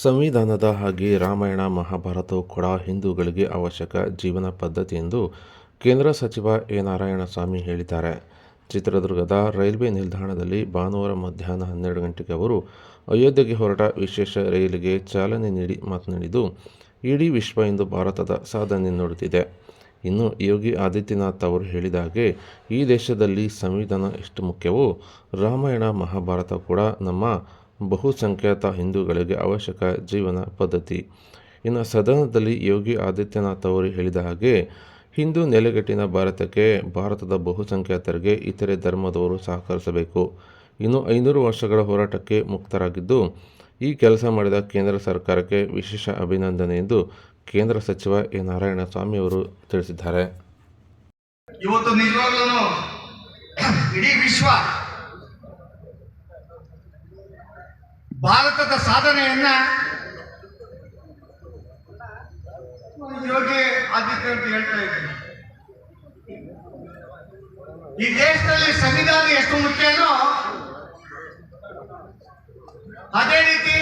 ಸಂವಿಧಾನದ ಹಾಗೆ ರಾಮಾಯಣ, ಮಹಾಭಾರತವು ಕೂಡ ಹಿಂದೂಗಳಿಗೆ ಅವಶ್ಯಕ ಜೀವನ ಪದ್ಧತಿ ಎಂದು ಕೇಂದ್ರ ಸಚಿವ ಎ. ನಾರಾಯಣಸ್ವಾಮಿ ಹೇಳಿದ್ದಾರೆ. ಚಿತ್ರದುರ್ಗದ ರೈಲ್ವೆ ನಿಲ್ದಾಣದಲ್ಲಿ ಭಾನುವಾರ ಮಧ್ಯಾಹ್ನ ಹನ್ನೆರಡು ಗಂಟೆಗೆ ಅವರು ಅಯೋಧ್ಯೆಗೆ ಹೊರಟ ವಿಶೇಷ ರೈಲಿಗೆ ಚಾಲನೆ ನೀಡಿ ಮಾತನಾಡಿದ್ದು, ಇಡೀ ವಿಶ್ವ ಇಂದು ಭಾರತದ ಸಾಧನೆ ನೋಡುತ್ತಿದೆ. ಇನ್ನು ಯೋಗಿ ಆದಿತ್ಯನಾಥ್ ಅವರು ಹೇಳಿದ ಹಾಗೆ ಈ ದೇಶದಲ್ಲಿ ಸಂವಿಧಾನ ಎಷ್ಟು ಮುಖ್ಯವೋ, ರಾಮಾಯಣ, ಮಹಾಭಾರತ ಕೂಡ ನಮ್ಮ ಬಹುಸಂಖ್ಯಾತ ಹಿಂದೂಗಳಿಗೆ ಅವಶ್ಯಕ ಜೀವನ ಪದ್ಧತಿ. ಇನ್ನು ಸದನದಲ್ಲಿ ಯೋಗಿ ಆದಿತ್ಯನಾಥ್ ಅವರು ಹೇಳಿದ ಹಾಗೆ, ಹಿಂದೂ ನೆಲೆಗಟ್ಟಿನ ಭಾರತಕ್ಕೆ ಭಾರತದ ಬಹುಸಂಖ್ಯಾತರಿಗೆ ಇತರೆ ಧರ್ಮದವರು ಸಹಕರಿಸಬೇಕು. ಇನ್ನು ಐನೂರು ವರ್ಷಗಳ ಹೋರಾಟಕ್ಕೆ ಮುಕ್ತರಾಗಿದ್ದು, ಈ ಕೆಲಸ ಮಾಡಿದ ಕೇಂದ್ರ ಸರ್ಕಾರಕ್ಕೆ ವಿಶೇಷ ಅಭಿನಂದನೆ ಎಂದು ಕೇಂದ್ರ ಸಚಿವ ಎ. ನಾರಾಯಣ ಸ್ವಾಮಿ ಅವರು ತಿಳಿಸಿದ್ದಾರೆ. ಇವತ್ತು ನಿಜವಾಗ್ಲೂ ಇಡೀ ವಿಶ್ವ ಭಾರತದ ಸಾಧನೆಯನ್ನ ಯೋಗಿ ಆದಿತ್ಯನಾಥ್ ಹೇಳ್ತಾ ಇದ್ದೀನಿ ಈ ದೇಶದಲ್ಲಿ ಸಂವಿಧಾನ ಎಷ್ಟು ಮುಖ್ಯನೋ ಅದೇ ರೀತಿ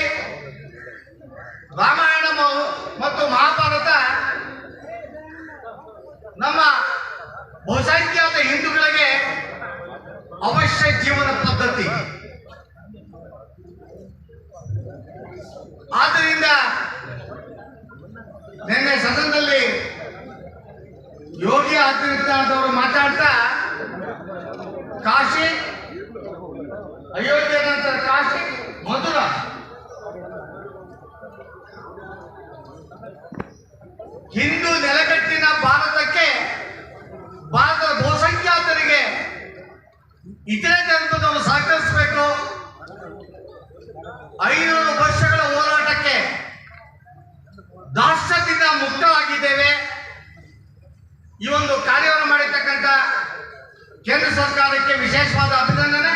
ರಾಮಾಯಣ ಮತ್ತು ಮಹಾಭಾರತ ನಮ್ಮ ಬಹುಸಂಖ್ಯಾತ ಹಿಂದೂಗಳಿಗೆ ಅವಶ್ಯ ಜೀವನ ಪದ್ಧತಿ. ಆದ್ದರಿಂದ ನಿನ್ನೆ ಸದನದಲ್ಲಿ ಯೋಗಿ ಆದಿತ್ಯನಾಥ್ ಮಾತಾಡ್ತಾ, ಕಾಶಿ ಅಯೋಧ್ಯೆ ನಂತರ ಕಾಶಿ, ಮಧುರ. ಹಿಂದೂ ನೆಲಗಟ್ಟಿನ ಭಾರತಕ್ಕೆ ಭಾರತದ ಬಹುಸಂಖ್ಯಾತರಿಗೆ ಇತರೆ ನಾವು ಸಹಕರಿಸಬೇಕು ಐನೂರು ವರ್ಷಗಳ ಹೋರಾಟಕ್ಕೆ ದಾಷ್ಟ್ರದಿಂದ ಮುಕ್ತವಾಗಿದ್ದೇವೆ ಈ ಒಂದು ಕಾರ್ಯವನ್ನು ಮಾಡಿರ್ತಕ್ಕಂಥ ಕೇಂದ್ರ ಸರ್ಕಾರಕ್ಕೆ ವಿಶೇಷವಾದ ಅಭಿನಂದನೆ.